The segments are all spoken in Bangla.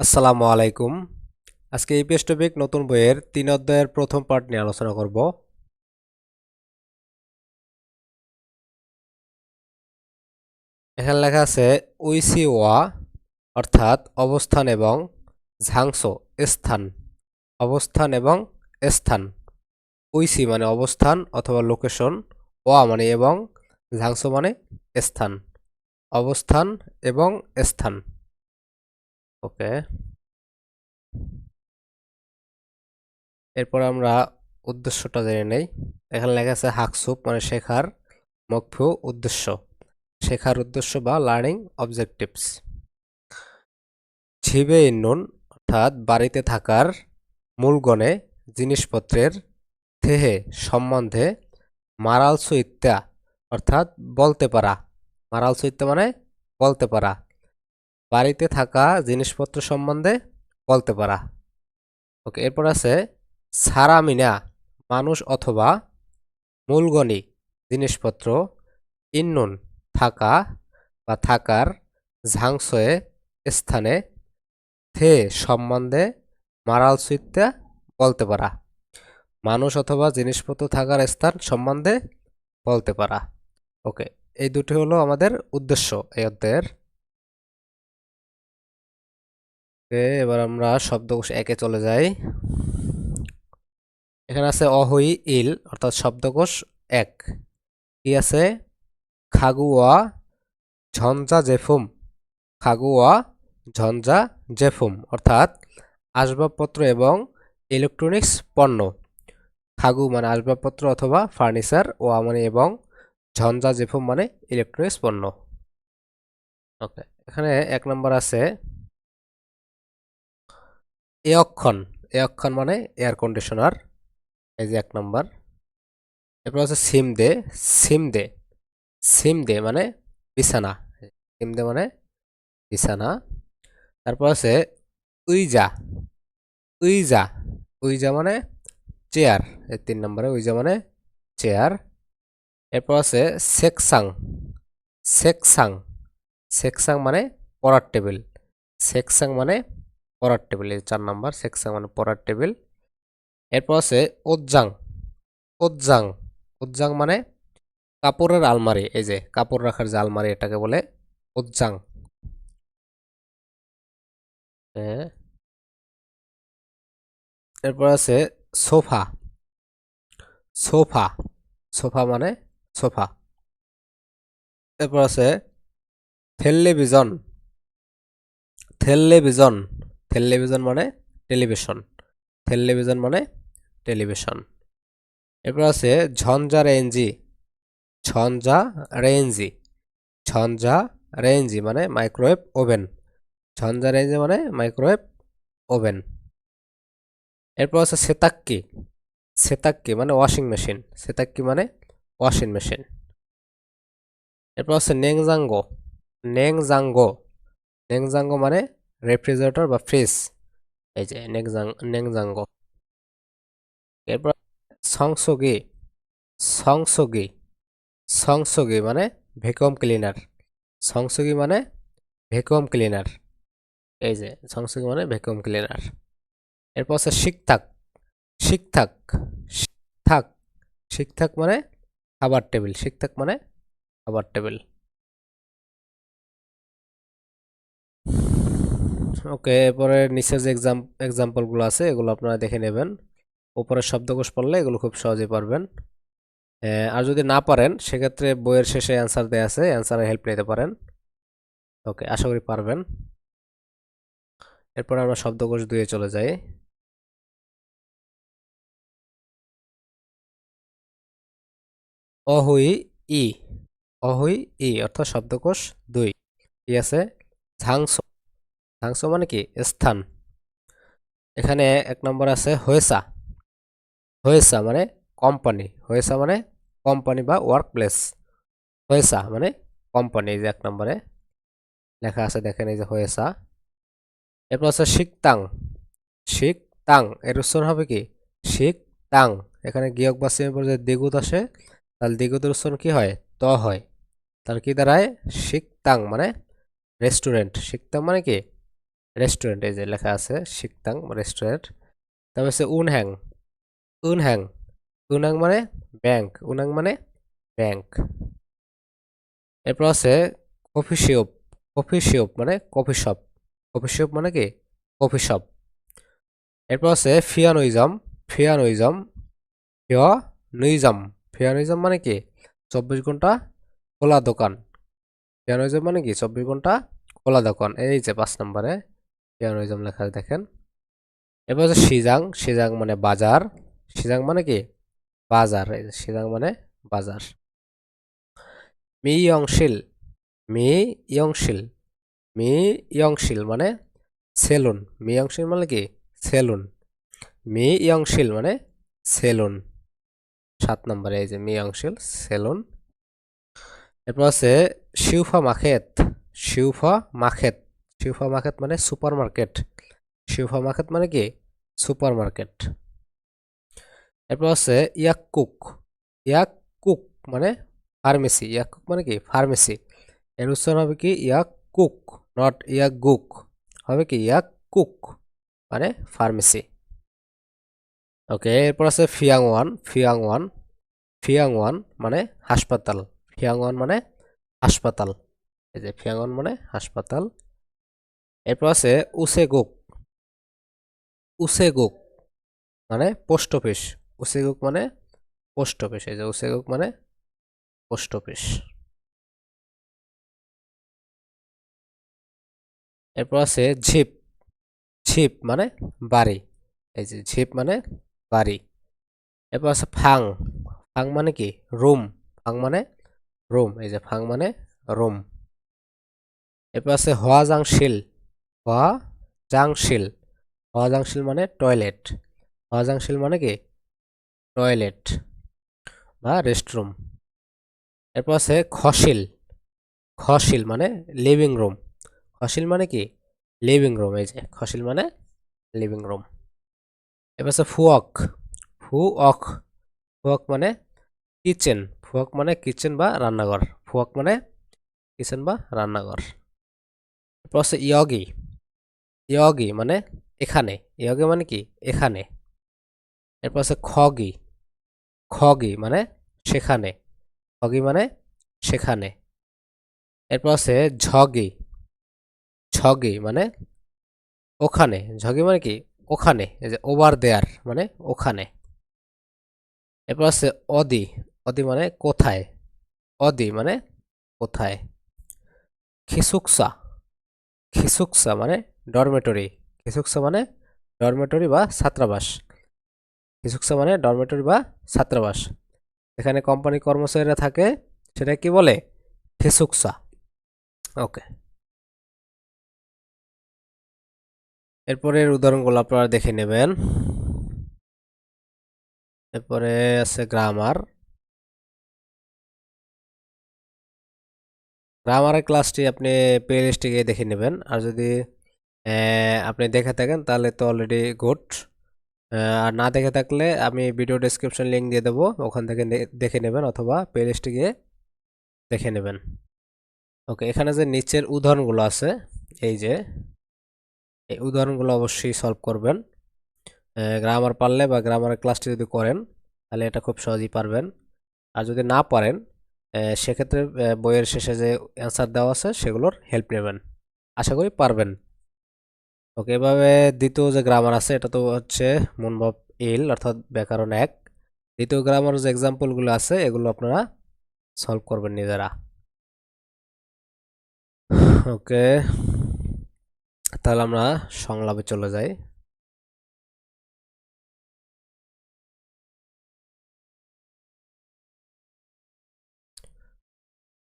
আসসালামু আলাইকুম। আজকে ইপিএস টপিক নতুন বইয়ের তিন অধ্যায়ের প্রথম পার্ট নিয়ে আলোচনা করব। এখানে লেখা আছে উইসি ওয়া অর্থাৎ অবস্থান এবং ঝাংসো, স্থান। অবস্থান এবং স্থান। উইসি মানে অবস্থান অথবা লোকেশন ওয়া মানে এবং, ঝাংসো মানে স্থান। অবস্থান এবং স্থান। ওকে। এরপর আমরা উদ্দেশ্যটা জেনে নেই। এখানে লেখা আছে হাকসুপ মানে শেখার মকফু উদ্দেশ্য। শেখার উদ্দেশ্য বা লার্নিং অবজেক্টিভস ঝিবে ইন্নুন অর্থাৎ বাড়িতে থাকার মূলগণে জিনিসপত্রের থেহে, সম্বন্ধে মারালসু ইত্যা অর্থাৎ বলতে পারা। মারালসু ইত্যা মানে বলতে পারা। বাড়িতে থাকা জিনিসপত্র সম্বন্ধে বলতে পারা। ওকে এরপর আছে সারামিনা মানুষ অথবা মূলগণি, জিনিসপত্র, ইন্নুন, থাকা বা থাকার ঝাংসয়ে স্থানে থে সম্বন্ধে মারালসুইত্যা বলতে পারা। মানুষ অথবা জিনিসপত্র থাকার স্থান সম্বন্ধে বলতে পারা। ওকে এই দুটি হলো আমাদের উদ্দেশ্য এই অধ্যায়ের। ওকে এবার আমরা শব্দকোষ একে চলে যাই। এখানে আছে অহই ইল, অর্থাৎ শব্দকোষ এক। কি আছে? খাগুয়া ঝঞ্ঝা জেফুম। খাগুয়া ঝঞ্ঝা জেফুম, অর্থাৎ আসবাবপত্র এবং ইলেকট্রনিক্স পণ্য। খাগু মানে আসবাবপত্র অথবা ফার্নিচার, ওয়া মানে এবং ঝঞ্ঝা জেফুম মানে ইলেকট্রনিক্স পণ্য। ওকে, এখানে এক নম্বর আছে এয়ক্ষণ এয়ক্ষণ মানে এয়ার কন্ডিশনার এই যে এক নম্বর। এরপর আছে সিম দে সিম দে সিম দে মানে বিছানা, সিম দে মানে বিছানা। তারপর আছে উইজা উইজা উইজা মানে চেয়ার এই তিন নম্বরে উইজা মানে চেয়ার এরপর আছে সেকসাং সেকসাং সেকসাং মানে পড়ার টেবিল, সেকসাং মানে পড়ার টেবিল এই চার নাম্বার সেকশন মানে পড়ার টেবিল। এরপর আছে ওজ্জাং। ওজ্জাং। ওজ্জাং মানে কাপড়ের আলমারি, এই যে কাপড় রাখার যে আলমারি এটাকে বলে ওজ্জাং। হ্যাঁ। এরপর আছে সোফা। সোফা। সোফা মানে সোফা। এরপর আছে টেলিভিশন। টেলিভিশন। টেলিভিশন মানে টেলিভিশন টেলিভিশন মানে টেলিভিশন এরপর আছে ঝঞ্ঝা রেঞ্জি। ঝঞ্ঝা রেঞ্জি। ঝঞ্ঝা রেঞ্জি মানে মাইক্রোওয়েভ ওভেন ঝঞ্ঝা রেঞ্জি মানে মাইক্রোওয়েভ ওভেন এরপর আছে সেতাক্কি। সেতাক্কি মানে ওয়াশিং মেশিন সেতাক্কি মানে ওয়াশিং মেশিন এরপর আছে নেংজাঙ্গো। নেংজাঙ্গো। নেংজাঙ্গো মানে রেফ্রিজারেটর বা ফ্রিজ এই যে নেংজাং, নেংজাঙ্গো। এরপর সংসগি সংসগি সংসগি মানে ভ্যাকুয়াম ক্লিনার সংসগি মানে ভ্যাকুয়াম ক্লিনার এই যে সংসগি মানে ভ্যাকুয়াম ক্লিনার এরপর আছে শিকথাক শিকথাক শিকথাক শিকথাক মানে খাবার টেবিল শিকথাক মানে খাবার টেবিল। ওকে এরপরে নিচে যে এক্সাম এক্সাম্পলগুলো আছে, এগুলো আপনারা দেখে নেবেন। উপরে শব্দকোষ পড়লে এগুলো খুব সহজেই পারবেন। আর যদি না পারেন, সেক্ষেত্রে বইয়ের শেষে অ্যান্সার দেওয়া আছে অ্যান্সারের হেল্প নিতে পারেন। ওকে আশা করি পারবেন। এরপর আমরা শব্দকোষ দুয়ে চলে যাই। অহুই ই অহুই ই অর্থাৎ শব্দকোষ দুই। কি আছে? ঝাংস। ঝাংস মানে কি? স্থান। এখানে এক নম্বর আছে হয়েসা হয়েসা মানে কোম্পানি হয়েসা মানে কোম্পানি বা ওয়ার্ক প্লেস হয়েসা মানে কোম্পানি এই যে এক নম্বরে লেখা আছে, দেখেন এই যে হয়েসা এরপর আছে শিকতাং শিকতাং এর উচ্চারণ হবে কি? শিক তাং এখানে গিয়ক বা সিমের যে দ্বিগুত আসে, তাহলে দ্বিগুতের উচ্চারণ কি হয়? ত হয়। তাহলে কি দাঁড়ায়? শিকতাং মানে রেস্টুরেন্ট শিকতাং মানে কি? রেস্টুরেন্ট এই যে লেখা আছে শিকতাং রেস্টুরেন্ট তারপর হচ্ছে উনহ্যাং উনহ্যাং উনাং মানে ব্যাংক উনাং মানে ব্যাংক এরপর আছে কফি শপ কফি শপ মানে কফি শপ কফি শপ মানে কি? কফি শপ এরপর আছে ফিয়ানোইজম ফিয়ানোইজম ফিয়ানোইজম। ফিয়ানোইজম মানে কি? চব্বিশ ঘণ্টা খোলা দোকান। ফিয়ানোইজম মানে কি? চব্বিশ ঘণ্টা খোলা দোকান। এই যে পাঁচ নম্বরে। ফিয়ানোইজম লেখা দেখেন? এরপর হচ্ছে সিজাং সিজাং মানে বাজার। সিজাং মানে কি? বাজার সিজাং মানে বাজার। মি ইয়ংশিল মি ইয়ংশিল মি ইয়ংশিল মানে সেলুন। মি ইয়ংশিল মানে কি? সেলুন। মি ইয়ংশিল মানে সেলুন। সাত নম্বরে এই যে মি ইয়ংশিল সেলুন। এরপর আছে শিউফা মাখেত, শিউফা মার্কেট শিউফা মার্কেট মানে সুপার মার্কেট শিউফা মার্কেট মানে কি? সুপার মার্কেট এরপর আছে ইয়াক কুক ইয়াক কুক মানে ফার্মেসি। ইয়াক কুক মানে কি? ফার্মেসি। এর উচ্চারণ হবে কি? ইয়াক কুক নট ইয়াক গুক হবে কি? ইয়াক কুক মানে ফার্মেসি। ওকে, এরপর আছে ফিয়াং ওয়ান ফিয়াং ওয়ান ফিয়াং ওয়ান মানে হাসপাতাল। ফিয়াং ওয়ান মানে হাসপাতাল। এই যে ফিয়াং ওয়ান মানে হাসপাতাল। এরপর আছে উসেগুক। উসেগুক মানে পোস্ট অফিস। উসেগুক মানে পোস্ট অফিস। এই যে উসেগুক মানে পোস্ট অফিস। এরপর আছে ঝিপ। ঝিপ মানে বাড়ি। এই যে ঝিপ মানে বাড়ি। এরপর আছে ফাং। ফাং মানে কি? রুম। ফাং মানে রুম। এই যে ফাং মানে রুম। এরপর আছে হওয়া জাংশিল হওয়া জাংশিল হওয়া জাংশিল মানে টয়লেট হওয়া জাংশিল মানে কি? টয়লেট বা রেস্টরুম এরপর আছে খসিল খসিল মানে লিভিং রুম খসিল মানে কি? লিভিং রুম এই যে খসিল মানে লিভিং রুম এবার আছে ফুয়ক ফুয়ক ফুয়ক মানে কিচেন ফুয়ক মানে কিচেন বা রান্নাঘর ফুয়ক মানে কিচেন বা রান্নাঘর. এরপর আছে ইয়গি ইয়গি মানে এখানে। ইয়গি মানে কি? এখানে। এরপর আছে খগি। খগি মানে সেখানে। খগি মানে সেখানে। এরপর আছে ঝগি। ঝগি মানে ওখানে। ঝগি মানে কি? ওখানে। এই যে ওভার দেয়ার মানে ওখানে। এরপর আছে অদি। অদি মানে কোথায়? অদি মানে কোথায়? খিসুকসা। খিসুকসা মানে ডরমেটরি খিসুকসা মানে ডরমেটরি বা ছাত্রাবাস। খিসুকসা মানে ডরমেটরি বা ছাত্রাবাস। এখানে কোম্পানি কর্মচারীরা থাকে, সেটা কি বলে? খিসুকসা ওকে এরপরের উদাহরণগুলো আপনারা দেখে নেবেন। এরপরে আছে গ্রামার গ্রামারের ক্লাসটি আপনি প্লে লিস্টে গিয়ে দেখে নেবেন। আর যদি আপনি দেখে থাকেন, তাহলে তো অলরেডি গুড আর না দেখে থাকলে আমি ভিডিও ডেসক্রিপশন লিঙ্ক দিয়ে দেবো, ওখান থেকে দেখে নেবেন অথবা প্লে লিস্টে গিয়ে দেখে নেবেন। ওকে এখানে যে নিচের উদাহরণগুলো আছে, এই যে, এই উদাহরণগুলো অবশ্যই সলভ করবেন। গ্রামার পারলে বা গ্রামারের ক্লাসটি যদি করেন, তাহলে এটা খুব সহজেই পারবেন। আর যদি না পারেন সেক্ষেত্রে বইয়ের শেষে যে অ্যান্সার দেওয়া আছে, সেগুলোর হেল্প নেবেন। আশা করি পারবেন। ওকে এভাবে দ্বিতীয় যে গ্রামার আছে, এটা তো হচ্ছে মনভাব এল অর্থাৎ ব্যাকরণ এক। দ্বিতীয় গ্রামার যে এক্সাম্পলগুলো আছে, এগুলো আপনারা সলভ করবেন নিজেরা। ওকে তাহলে আমরা সংলাপে চলে যাই।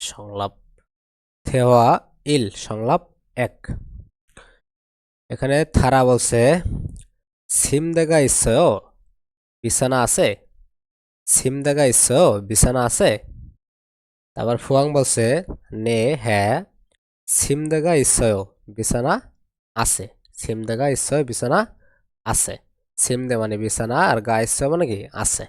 সংলাপ থেওয়া ইল সংলাপ এক। এখানে থারা বলছে, সিম দেখা ইচ্ছয় বিছানা আছে, সিম দেখা ইচ্ছয় বিছানা আছে। তারপর ফুয়াং বলছে, নে হ্যাঁ সিম দেখা ইচ্ছয় বিছানা আছে, সিম দেখা ইচ্ছয় বিছানা আছে। সিম দে মানে বিছানা, আর গা ইচ্ছয় মানে কি, আছে।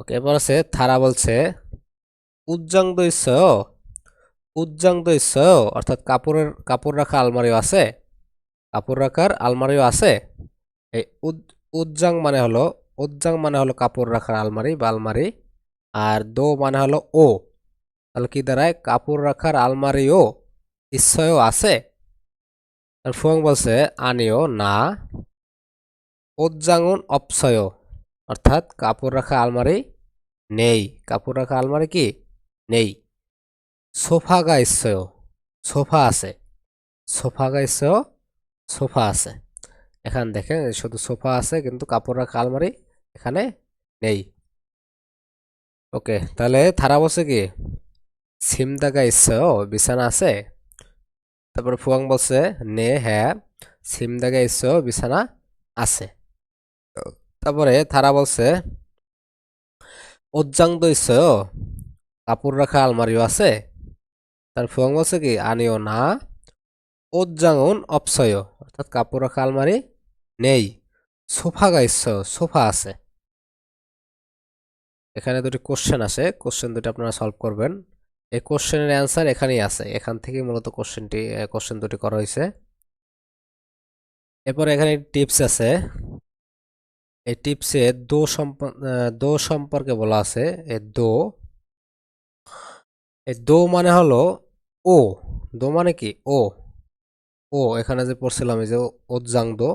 ওকে এবার আছে থারা বলছে উজ্জাং দৈশ্য উজ্জাং দৈশ্য অর্থাৎ কাপড়ের, কাপড় রাখা আলমারিও আছে। কাপড় রাখার আলমারিও আছে। এই উজ্জাং মানে হলো উজ্জাং মানে হলো কাপড় রাখার আলমারি বা আলমারি, আর দো মানে হলো ও। তাহলে কি দাঁড়ায়? কাপড় রাখার আলমারিও নিশ্চয়ও আছে। ফুয়াং বলছে, আনিও, না। উজ্জাঙ্গুন অপসয় অর্থাৎ কাপড় রাখা আলমারি নেই। কাপড় রাখা আলমারি কি? নেই। সোফা গা ইচ্ছয় সোফা আছে। সোফা গা সোফা আছে। এখানে দেখেন শুধু সোফা আছে, কিন্তু কাপড় রাখা আলমারি এখানে নেই। ওকে, তাহলে থারা বলছে কি, সিমদাগা ইচ্ছয় বিছানা আছে। তারপরে ফুয়াং বলছে, নে হ্যাঁ সিমদাগা ইচ্ছয় বিছানা আছে। তারপরে থারা বলছে উজ্জাং দইছ কাপড় রাখা আলমারিও আছে। তার ফুয়াং বলছে কি, আনিও না উজ্জাঙ্গন অপসয় অর্থাৎ কাপড় রাখা আলমারি নেই। সোফা গাইছ সোফা আছে। এখানে দুটি কোশ্চেন আছে। কোশ্চেন দুটি আপনারা সলভ করবেন। এই কোশ্চেনের অ্যান্সার এখানেই আছে। এখান থেকে মূলত কোশ্চেনটি কোশ্চেন দুটি করা হয়েছে। এরপর এখানে টিপস আছে। এই টিপসে দো সম্প দো সম্পর্কে বলা আছে। এই দো এই দো মানে হলো ও, দো মানে কি? ও। ও, এখানে যে পড়ছিলাম এই যে ওজ্জাং দো,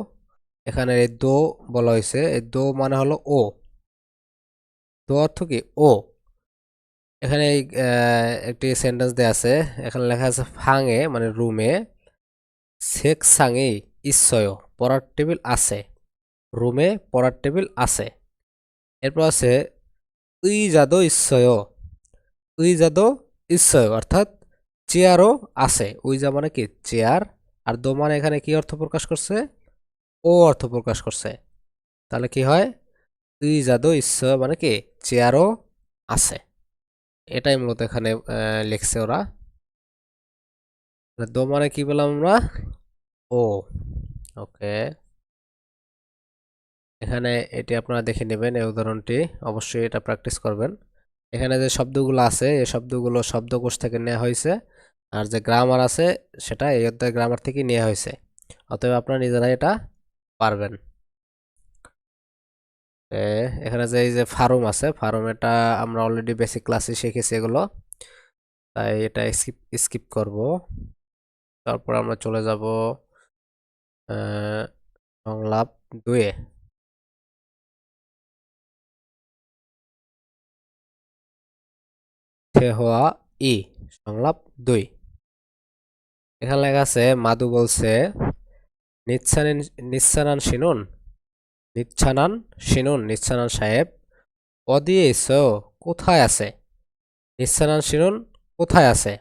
এখানে এই দো বলা হয়েছে এই দো মানে হলো ও। দো অর্থ কি? ও। এখানে একটি সেন্টেন্স দেয়া আছে। এখানে লেখা আছে, ফাঙে মানে রুমে শেখ সাঙে ইচ্ছয় পড়ার টেবিল আছে। রুমে পড়ার টেবিল আছে। এরপর আছে উই জাদো ইচ্ছয় উই জাদো ইচ্ছয় অর্থাৎ চেয়ারও আছে। উইজা মানে কি? চেয়ার। আর দো মানে এখানে কি অর্থ প্রকাশ করছে? ও অর্থ প্রকাশ করছে। তাহলে কি হয়? উই জাদো ইচ্ছয় মানে কি? চেয়ারও আছে। এটাই মূলত এখানে লিখছে ওরা। দো মানে কি বললাম আমরা? ও। ওকে। এখানে এটি আপনারা দেখে নেবেন এই উদাহরণটি। অবশ্যই এটা প্র্যাকটিস করবেন। এখানে যে শব্দগুলো আছে, এই শব্দগুলো শব্দকোষ থেকে নেওয়া হয়েছে। আর যে গ্রামার আছে সেটা এই অধ্যায় গ্রামার থেকে নেওয়া হয়েছে। অতএব আপনারা নিজেরাই এটা পারবেন। এখানে যে এই যে ফার্ম আছে ফার্ম এটা আমরা অলরেডি বেসিক ক্লাসে শিখেছি এগুলো। তাই এটা স্কিপ স্কিপ করব। তারপর আমরা চলে যাব সংলাপ দুয়ে। হওয়া ই, সংলাপ দুই। এখানে লেখা আছে, মাদু বলছে নিচ্ছানিন নিচ্ছানান শিনুন নিচ্ছানান শিনুন নিচ্ছানান সাহেব অদিয়ে ইসো কোথায় আছে? নিচ্ছানান শিনুন কোথায় আছে?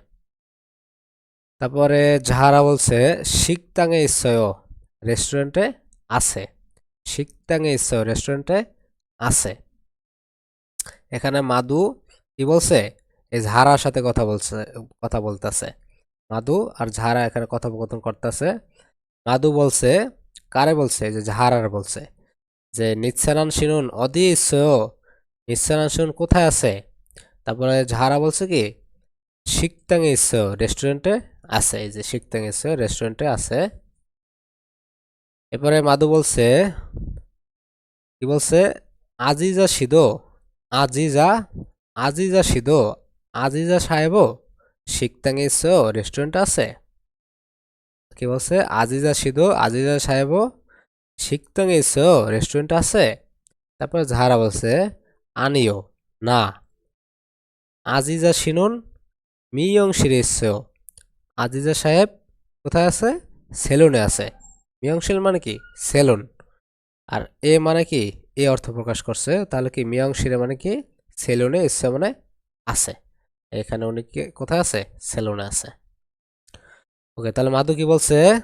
তারপরে যাহারা বলছে, শিকতাঙে ইসয় রেস্টুরেন্টে আছে। শিকতাঙে ইসয় রেস্টুরেন্টে আছে। এখানে মাদু কি বলছে? এই ঝাড়ার সাথে কথা বলছে কথা বলতেছে। মাদু আর ঝাড়া এখানে কথোপকথন করতেছে। মাদু বলছে, কারে বলছে? যে ঝাড়ার বলছে যে, নিচ্ছানান শিনুন অদি নিচ্ছানান শিনুন কোথায় আছে? তারপরে ঝাড়া বলছে কি শিকতাং ইস রেস্টুরেন্টে আছে। এই যে শিকতাং ইস রেস্টুরেন্টে আছে। এরপরে মাদু বলছে, কি বলছে? আজিজা সিদো, আজিজা আজিজা সিদো, আজিজা সাহেব শিকতাং ইস রেস্টুরেন্ট আছে? কি বলছে? আজিজা সিদো আজিজা সাহেব শিকতাং ইস রেস্টুরেন্ট আছে? তারপরে ঝাড়া বলছে, আনিও। না। আজিজা শিনুন মিয়ং সিরিস আজিজা সাহেব কোথায় আছে? সেলুনে আছে। মিয়ংশিল মানে কি? সেলুন। আর এ মানে কি? এ অর্থ প্রকাশ করছে, তাহলে কি মিয়ংশিরে মানে কি? সেলুনে ইচ্ছে মানে আছে। এখানে উনি কোথায় আছে? সেলুনে আছে। ওকে, তাহলে মাধু কি বলছে?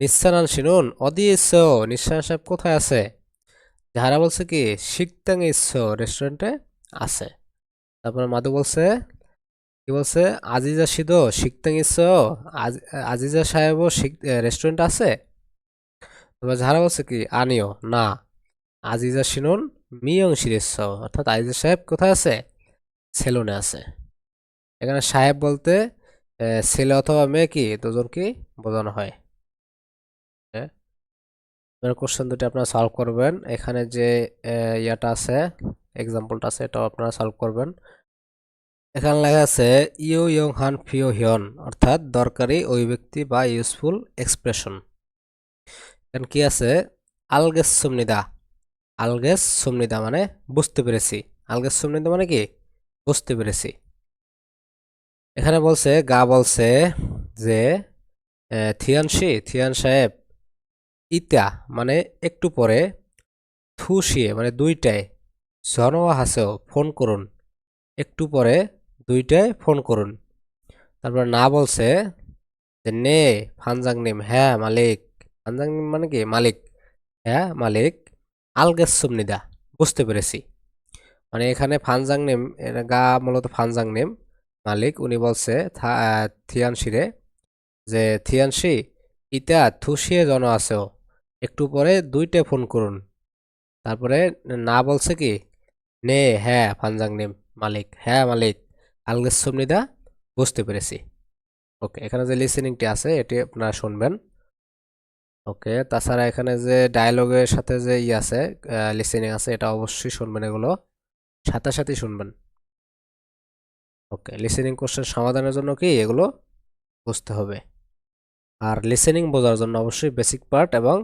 নিঃসানান শিনুন অদি ইচ্ছ নিঃসান সাহেব কোথায় আছে? যাহারা বলছে কি শিকতাং ইচ্ছ রেস্টুরেন্টে আছে। তারপরে মাধু বলছে, কি বলছে? আজিজা সিদো শিকতাং ইচ্ছ, আজ- আজিজা সাহেবও রেস্টুরেন্ট আছে? তারপর যাহারা বলছে কি, আনিও, না। আজিজা শিনুন মিয়ং শিরেশ্ব অর্থাৎ আজিজা সাহেব কোথায় আছে? সেলুনে আছে। এখানে সাহেব বলতে ছেলে অথবা মেয়ে কি? দুজনকে বোঝানো হয়? কোশ্চেন দুটি আপনারা সলভ করবেন। এখানে যে ইয়াটা আছে এক্সাম্পলটা আছে, এটাও আপনারা সলভ করবেন। এখানে লেখা আছে, ইউ ইয়ং হান ফিও হিয়ন, অর্থাৎ দরকারি, অভিব্যক্তি বা ইউজফুল এক্সপ্রেশন এখানে কি আছে? আলগেস সুমনিদা। আলগেস সুমনিদা মানে বুঝতে পেরেছি। আলগেস সুমনিদা মানে কি? বুঝতে পেরেছি। এখানে বলছে, গা বলছে যে থিয়ানসি, থিয়ান সাহেব, ইতা মানে একটু পরে থুসিয়ে মানে দুইটায় জনওয়া হাসেও, ফোন করুন। একটু পরে দুইটায় ফোন করুন। তারপর না বলছে যে, নে ফানজাং ফানজাংনিম হ্যাঁ মালিক। ফানজাংনিম মানে কি? মালিক। হ্যাঁ মালিক আলগেস সুমনিদা বুঝতে পেরেছি। মানে এখানে ফানজাংনিম, এর গা মূলত ফানজাং ফানজাংনিম। মালিক, উনি বলছে থিয়ানসিরে, যে থিয়ানসি, ইতা থুসিয়ে জন আছেও একটু পরে দুইটা ফোন করুন। তারপরে না বলছে কি, নে হ্যাঁ ফানজাংনিম মালিক হ্যাঁ মালিক আলগেস সুমনিদা বুঝতে পেরেছি। ওকে, এখানে যে লিসেনিংটি আছে, এটি আপনারা শুনবেন। ওকে, তাছাড়া এখানে যে ডায়লগের সাথে যে ই আছে লিসেনিং আছে, এটা অবশ্যই শুনবেন এগুলো। সাথে সাথেই শুনবেন। ওকে লিসেনিং কোশ্চেন সমাধানের জন্য কি এগুলো বুঝতে হবে। আর লিসেনিং বোঝার জন্য অবশ্যই বেসিক পার্ট এবং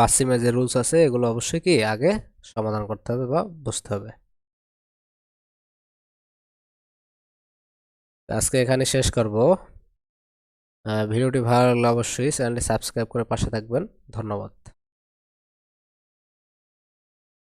বাসিমে যে রুলস আছে এগুলো অবশ্যই কি আগে সমাধান করতে হবে বা বুঝতে হবে। আজকে এখানে শেষ করব। ভিডিওটি ভালো লাগলে অবশ্যই চ্যানেলটি সাবস্ক্রাইব করে পাশে থাকবেন। ধন্যবাদ।